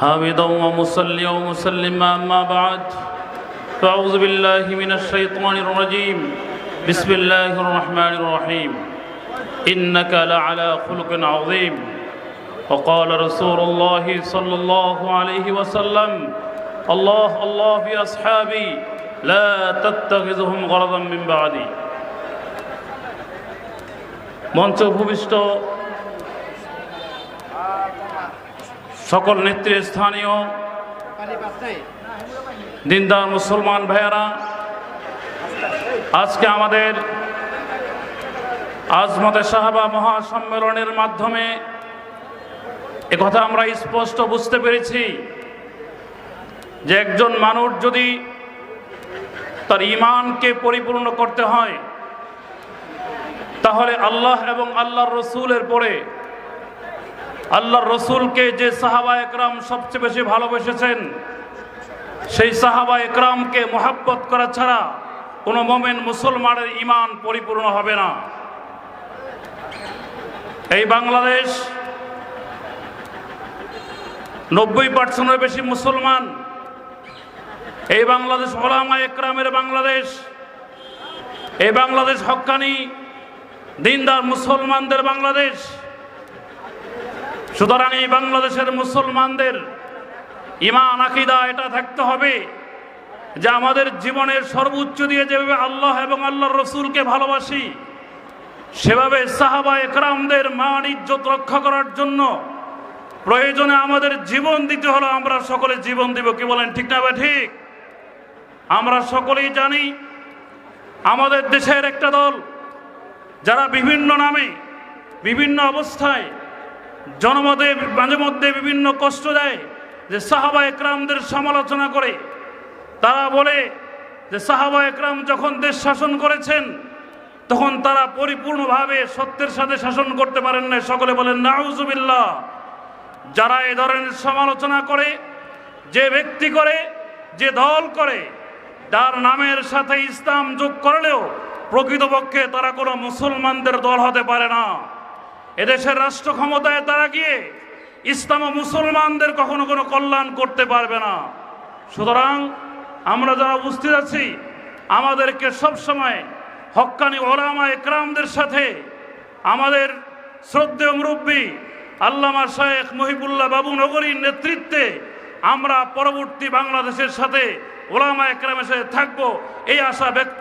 حامدا ومصليا ومسلما أما بعد فأعوذ بالله من الشيطان الرجيم بسم الله الرحمن الرحيم إنك لعلى خلق عظيم وقال رسول الله صلى الله عليه وسلم الله الله في أصحابي لا تتخذهم غرضا من بعدي মঞ্চ ভূমিষ্ঠ সকল নেতৃস্থানীয় দিনদার মুসলমান ভাইয়ারা, আজকে আমাদের আজমতে সাহাবা মহাসম্মেলনের মাধ্যমে একথা আমরা স্পষ্ট বুঝতে পেরেছি যে একজন মানুষ যদি তার ইমানকে পরিপূর্ণ করতে হয়, তাহলে আল্লাহ এবং আল্লাহর রসুলের পরে আল্লাহর রসুলকে যে সাহাবা একরাম সবচেয়ে বেশি ভালোবেসেছেন, সেই সাহাবা একরামকে মোহাব্বত করা ছাড়া কোনো মোমেন মুসলমানের ইমান পরিপূর্ণ হবে না। এই বাংলাদেশ নব্বই পার্সেন্টের বেশি মুসলমান, এই বাংলাদেশ ওলামা একরামের বাংলাদেশ, এই বাংলাদেশ হক্কানি দিনদার মুসলমানদের বাংলাদেশ সুতরাং এই বাংলাদেশের মুসলমানদের ইমান আকিদা এটা থাকতে হবে যে আমাদের জীবনের সর্বোচ্চ দিয়ে যেভাবে আল্লাহ এবং আল্লাহর রসুলকে ভালোবাসি, সেভাবে সাহাবা একরামদের মান, ইজ্জত রক্ষা করার জন্য প্রয়োজনে আমাদের জীবন দিতে হলো আমরা সকলে জীবন দিব। কি বলেন, ঠিক না বা ঠিক। আমরা সকলেই জানি আমাদের দেশের একটা দল যারা বিভিন্ন নামে, বিভিন্ন অবস্থায় জনমতে, মাঝে মধ্যে বিভিন্ন কষ্ট দেয় যে সাহাবা একরামদের সমালোচনা করে। তারা বলে যে সাহাবা একরাম যখন দেশ শাসন করেছেন, তখন তারা পরিপূর্ণভাবে সত্যের সাথে শাসন করতে পারেন না সকলে বলেন, নাউজুবিল্লাহ। যারা এ ধরনের সমালোচনা করে, যে ব্যক্তি করে, যে দল করে, তার নামের সাথে ইসলাম যোগ করলেও প্রকৃতপক্ষে তারা কোনো মুসলমানদের দল হতে পারে না। এদেশের রাষ্ট্র ক্ষমতায় তারা গিয়ে ইসলাম ও মুসলমানদের কখনো কোনো কল্যাণ করতে পারবে না। সুতরাং আমরা যারা উপস্থিত আছি, আমাদেরকে সবসময় হক্কানি ওলামা একরামদের সাথে আমাদের শ্রদ্ধেয় মুরব্বী আল্লামা শেখ মহিবুল্লাহ বাবু নগরীর নেতৃত্বে আমরা পরবর্তী বাংলাদেশের সাথে ওলামা একরামের সাথে থাকব, এই আশা ব্যক্ত